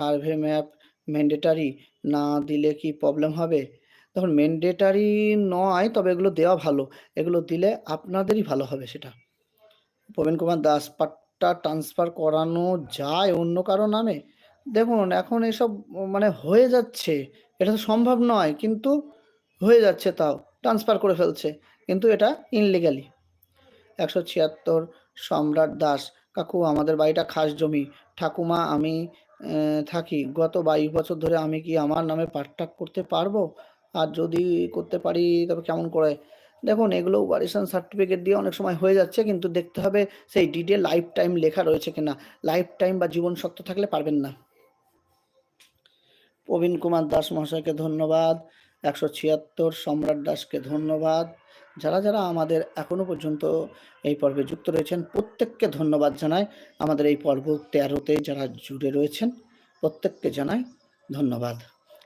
Survey map mandatory না দিলে কি প্রবলেম হবে? তখন ম্যান্ডেটারি নয়, তবে এগুলো দেওয়া ভালো। এগুলো দিলে আপনাদেরই ভালো হবে সেটা। প্রবীণ কুমার দাস, পাট্টা ট্রান্সফার করানো যায় অন্য কারও নামে? দেখুন, এখন এসব মানে হয়ে যাচ্ছে। এটা তো সম্ভব নয়, কিন্তু হয়ে যাচ্ছে তাও। ট্রান্সফার করে ফেলছে, কিন্তু এটা ইনলিগালি একশো ছিয়াত্তর সম্রাট দাস, কাকু, আমাদের বাড়িটা খাস জমি। ঠাকুমা, আমি থাকি। গত বাইশ বছর ধরে আমি কি আমার নামে পাঠটাক করতে পারব? আর যদি করতে পারি, তবে কেমন করে? দেখুন, এগুলো ওয়ারিশন সার্টিফিকেট দিয়ে অনেক সময় হয়ে যাচ্ছে, কিন্তু দেখতে হবে সেই ডিডে লাইফ টাইম লেখা রয়েছে কিনা। লাইফ টাইম বা জীবন শক্ত থাকলে পারবেন না। প্রবীণ কুমার দাস মহাশয়কে ধন্যবাদ। একশো ছিয়াত্তর সম্রাট দাসকে ধন্যবাদ। যারা যারা আমাদের এখনও পর্যন্ত এই পর্বে যুক্ত রয়েছেন, প্রত্যেককে ধন্যবাদ জানাই। আমাদের এই পর্ব তেরোতে যারা জুড়ে রয়েছেন, প্রত্যেককে জানাই ধন্যবাদ।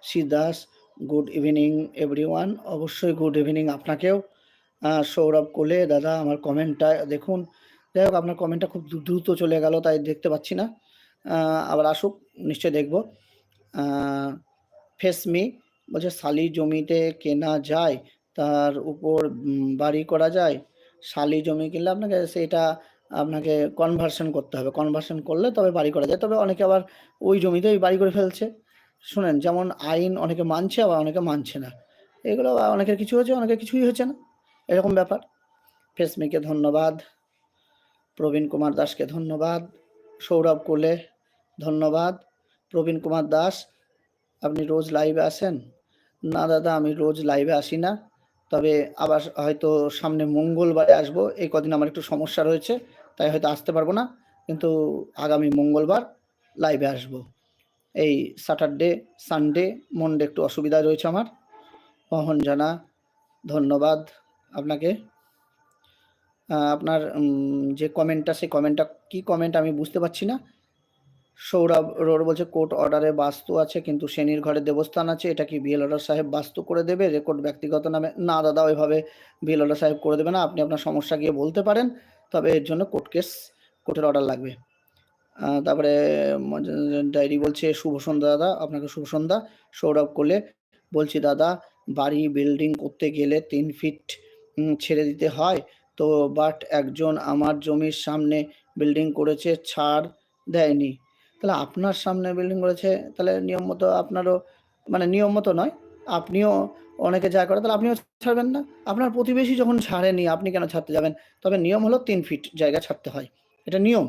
Shri Das, good evening everyone. অবশ্যই গুড ইভিনিং আপনাকেও। সৌরভ কোলে, দাদা, আমার কমেন্টটা দেখুন। যাই হোক, আপনার কমেন্টটা খুব দ্রুত চলে গেল, তাই দেখতে পাচ্ছি না। আবার আসুক, নিশ্চয়ই দেখব। ফেসমি বলছে শালি জমিতে কেনা যায়, তার উপর বাড়ি করা যায়, শালি জমি কিনলে আপনাকে সেটা আপনাকে কনভার্সন করতে হবে কনভার্সন করলে তবে বাড়ি করা যায়, তবে অনেকে আবার ওই জমিতেই বাড়ি করে ফেলছে, শুনেন, যেমন আইন অনেকে মানছে, আবার অনেকে মানছে না, এগুলো অনেকের কিছু হচ্ছে অনেকের কিছুই হচ্ছে না, এরকম ব্যাপার ফেসমিকে ধন্যবাদ, প্রবীণ কুমার দাসকে ধন্যবাদ, সৌরভ কোলে ধন্যবাদ প্রবীণ কুমার দাস, আপনি রোজ লাইভে আসেন না দাদা, আমি রোজ লাইভে আসি না। তবে আবার হয়তো সামনে মঙ্গলবারে আসব। এই কদিন আমার একটু সমস্যা রয়েছে, তাই হয়তো আসতে পারব না। কিন্তু আগামী মঙ্গলবার লাইভে আসব। এই স্যাটারডে সানডে মনডে একটু অসুবিধা রয়েছে আমার। মোহন জানা, ধন্যবাদ আপনাকে। আপনার যে কমেন্টটা সেই কমেন্টটা কি কমেন্ট আমি বুঝতে পারছি না। সৌরভ রোড বলছে, কোর্ট অর্ডারে বাস্তু আছে, কিন্তু শনির ঘরে দেবস্থান আছে। এটা কি বিএল অর্ডার সাহেব বাস্তু করে দেবে? রেকর্ড ব্যক্তিগত নামে না, দাদা, ওইভাবে বিএল অর্ডার সাহেব করে দেবে না। আপনি আপনার সমস্যা গিয়ে বলতে পারেন। তবে এর জন্য কোর্ট কেস, কোর্টের অর্ডার লাগবে। তারপরে ডায়েরি বলছে, শুভ সন্ধ্যা, দাদা। আপনাকে শুভ সন্ধ্যা। সৌরভ করলে বলছি, দাদা, বাড়ি বিল্ডিং করতে গেলে তিন ফিট ছেড়ে দিতে হয়। তো, বাট একজন আমার জমির সামনে বিল্ডিং করেছে, ছাড় দেয়নি। তাহলে আপনার সামনে বিল্ডিং করেছে, তাহলে নিয়ম মতো আপনারও মানে নিয়ম মতো নয়, আপনিও অনেকে যা করে, তাহলে আপনিও ছাড়বেন না। আপনার প্রতিবেশী যখন ছাড়েনি, আপনি কেন ছাড়তে যাবেন? তবে নিয়ম হলো তিন ফিট জায়গা ছাড়তে হয়, এটা নিয়ম।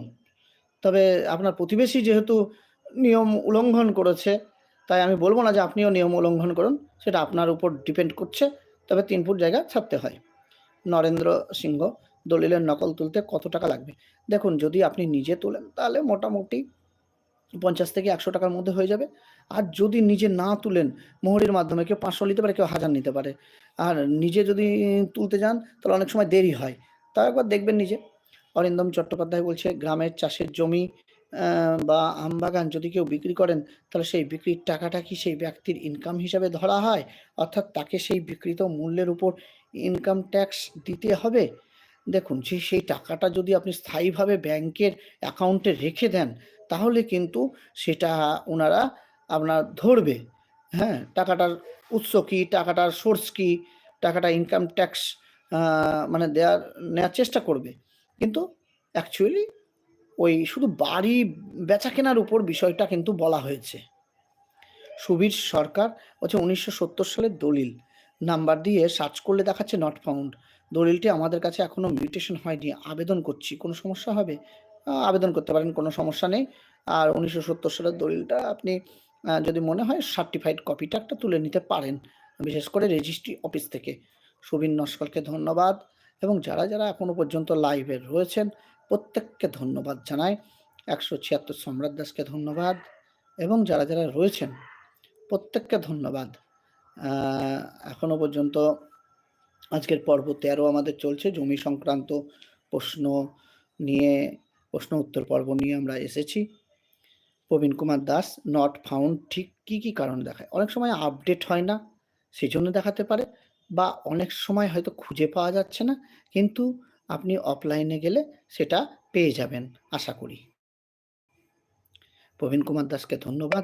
তবে আপনার প্রতিবেশী যেহেতু নিয়ম উল্লঙ্ঘন করেছে, তাই আমি বলব না যে আপনিও নিয়ম উল্লঙ্ঘন করুন, সেটা আপনার উপর ডিপেন্ড করছে, তবে তিন ফুট জায়গা ছাড়তে হয়। নরেন্দ্র সিংহ, দলিলের নকল তুলতে কত টাকা লাগবে? দেখুন, যদি আপনি নিজে তোলেন, তাহলে মোটামুটি পঞ্চাশ থেকে একশো টাকার মধ্যে হয়ে যাবে। আর যদি নিজে না তুলেন, মোহরির মাধ্যমে কেউ পাঁচশো নিতে পারে, কেউ হাজার নিতে পারে। আর নিজে যদি তুলতে যান, তাহলে অনেক সময় দেরি হয়। তা একবার দেখবেন নিজে। অরিন্দম চট্টোপাধ্যায় বলছে, গ্রামের চাষের জমি বা আমবাগান যদি কেউ বিক্রি করেন, তাহলে সেই বিক্রির টাকাটা কি সেই ব্যক্তির ইনকাম হিসাবে ধরা হয়? অর্থাৎ তাকে সেই বিকৃত মূল্যের উপর ইনকাম ট্যাক্স দিতে হবে? দেখুন, যে সেই টাকাটা যদি আপনি স্থায়ীভাবে ব্যাংকের অ্যাকাউন্টে রেখে দেন তাহলে কিন্তু সেটা ওনারা আপনার ধরবে। হ্যাঁ টাকাটার উৎস কী, টাকাটার সোর্স কী, টাকাটা ইনকাম ট্যাক্স মানে দেওয়ার নেওয়ার চেষ্টা করবে। কিন্তু অ্যাকচুয়ালি ওই শুধু বাড়ি বেচা কেনার উপর বিষয়টা কিন্তু বলা হয়েছে। সুবীর সরকার হচ্ছে উনিশশো সত্তর সালের দলিল। নাম্বার দিয়ে সার্চ করলে দেখাচ্ছে নট ফাউন্ড দলিলটি আমাদের কাছে এখনও মিউটেশন হয়নি, আবেদন করছি, কোনো সমস্যা হবে? আবেদন করতে পারেন, কোনো সমস্যা নেই। আর উনিশশো সত্তর সালের দলিলটা আপনি যদি মনে হয় সার্টিফাইড কপিটা একটা তুলে নিতে পারেন, বিশেষ করে রেজিস্ট্রি অফিস থেকে। সুবিন নস্করকে ধন্যবাদ এবং যারা যারা এখনও পর্যন্ত লাইভে রয়েছেন, প্রত্যেককে ধন্যবাদ জানাই। একশো ছিয়াত্তর সম্রাট দাসকে ধন্যবাদ এবং যারা যারা রয়েছেন, প্রত্যেককে ধন্যবাদ। এখনও পর্যন্ত আজকের পর্ব তেরো আমাদের চলছে। জমি সংক্রান্ত প্রশ্ন নিয়ে প্রশ্ন উত্তর পর্ব নিয়ে আমরা এসেছি। প্রবীণ কুমার দাস নট ফাউন্ড ঠিক কি কি কারণ দেখায়? অনেক সময় আপডেট হয় না সেই জন্য দেখাতে পারে বা অনেক সময় হয়তো খুঁজে পাওয়া যাচ্ছে না, কিন্তু আপনি অফলাইনে গেলে সেটা পেয়ে যাবেন, আশা করি। প্রবীণ কুমার দাসকে ধন্যবাদ।